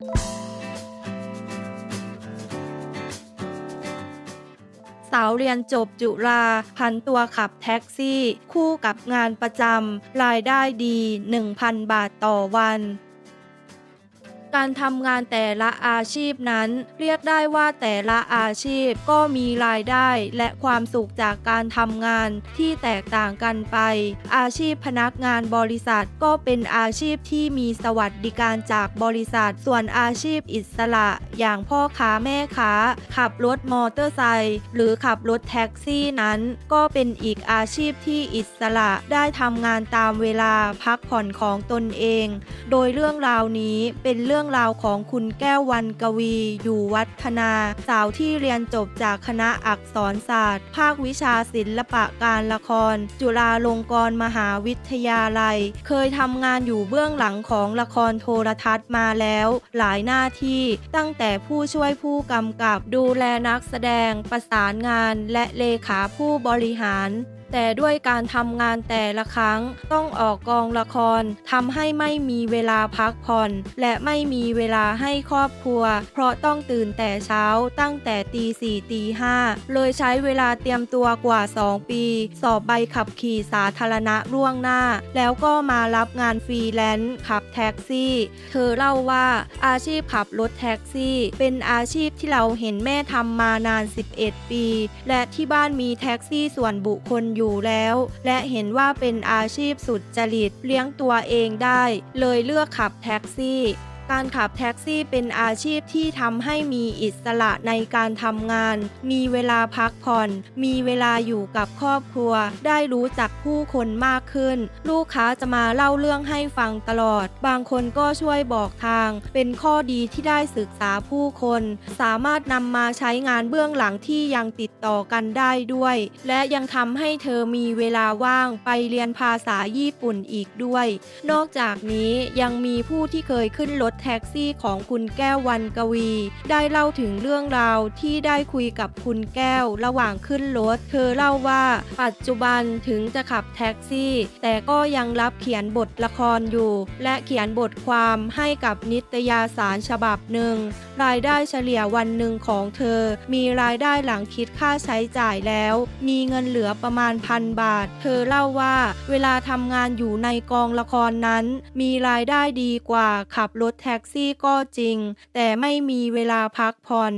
สาวเรียนจบจุฬาพันตัวขับแท็กซี่ คู่กับงานประจำรายได้ดี 1,000 บาทต่อวัน การทำงานแต่ละอาชีพนั้น เรียกได้ว่าแต่ละอาชีพก็มีรายได้ และความสุขจากการทำงานที่แตกต่างกันไป อาชีพพนักงานบริษัทก็เป็นอาชีพที่มีสวัสดิการจากบริษัท ส่วนอาชีพอิสระ อย่างพ่อค้าแม่ค้า ขับรถมอเตอร์ไซค์หรือขับรถแท็กซี่นั้น ก็เป็นอีกอาชีพที่อิสระได้ทำงานตามเวลาพักผ่อนของตนเอง โดยเรื่องราวนี้เป็นเรื่องราวของคุณแก้ววันกวี อยู่วัฒนา สาวที่เรียนจบจากคณะอักษรศาสตร์ ภาควิชาศิลปะการละคร จุฬาลงกรณ์มหาวิทยาลัย เคยทำงานอยู่เบื้องหลังของละครโทรทัศน์มาแล้ว หลายหน้าที่ตั้งแต่ผู้ช่วยผู้กำกับดูแลนักแสดงประสานงานและเลขาผู้บริหาร แต่ด้วยการทำงานแต่ละครั้งต้องออกกองละครทำให้ไม่มีเวลาพักผ่อน และไม่มีเวลาให้ครอบครัว เพราะต้องตื่นแต่เช้าตั้งแต่ตีสี่ตีห้าเลยใช้เวลาเตรียมตัวกว่า 2 ปี สอบใบขับขี่สาธารณะล่วงหน้า แล้วก็มารับงานฟรีแลนซ์ขับแท็กซี่ เธอเล่าว่าอาชีพขับรถแท็กซี่ เป็นอาชีพที่เราเห็นแม่ทำมานาน 11 ปี และที่บ้านมีแท็กซี่ส่วนบุคคลอยูู่่แล้ว และเห็นว่าเป็นอาชีพสุดจริตเลี้ยงตัวเองได้ เลยเลือกขับแท็กซี่ การขับแท็กซี่เป็นอาชีพที่ทำให้มีอิสระในการทำงาน มีเวลาพักผ่อน มีเวลาอยู่กับครอบครัว ได้รู้จักผู้คนมากขึ้น ลูกค้าจะมาเล่าเรื่องให้ฟังตลอด บางคนก็ช่วยบอกทาง เป็นข้อดีที่ได้ศึกษาผู้คน สามารถนำมาใช้งานเบื้องหลังที่ยังติดต่อกันได้ด้วย และยังทำให้เธอมีเวลาว่างไปเรียนภาษาญี่ปุ่นอีกด้วย นอกจากนี้ยังมีผู้ที่เคยขึ้นรถแท็กซี่ของคุณแก้ววันกวี ได้เล่าถึงเรื่องราวที่ได้คุยกับคุณแก้วระหว่างขึ้นรถ เธอเล่าว่า ปัจจุบันถึงจะขับแท็กซี่ แต่ก็ยังรับเขียนบทละครอยู่ และเขียนบทความให้กับนิตยสารฉบับหนึ่ง รายได้เฉลี่ยวันหนึ่งของเธอ มีรายได้หลังคิดค่าใช้จ่ายแล้ว มีเงินเหลือประมาณพันบาท เธอเล่าว่า เวลาทำงานอยู่ในกองละครนั้น มีรายได้ดีกว่าขับรถแทแท็กซี่ก็จริง แต่ไม่มีเวลาพักผ่อน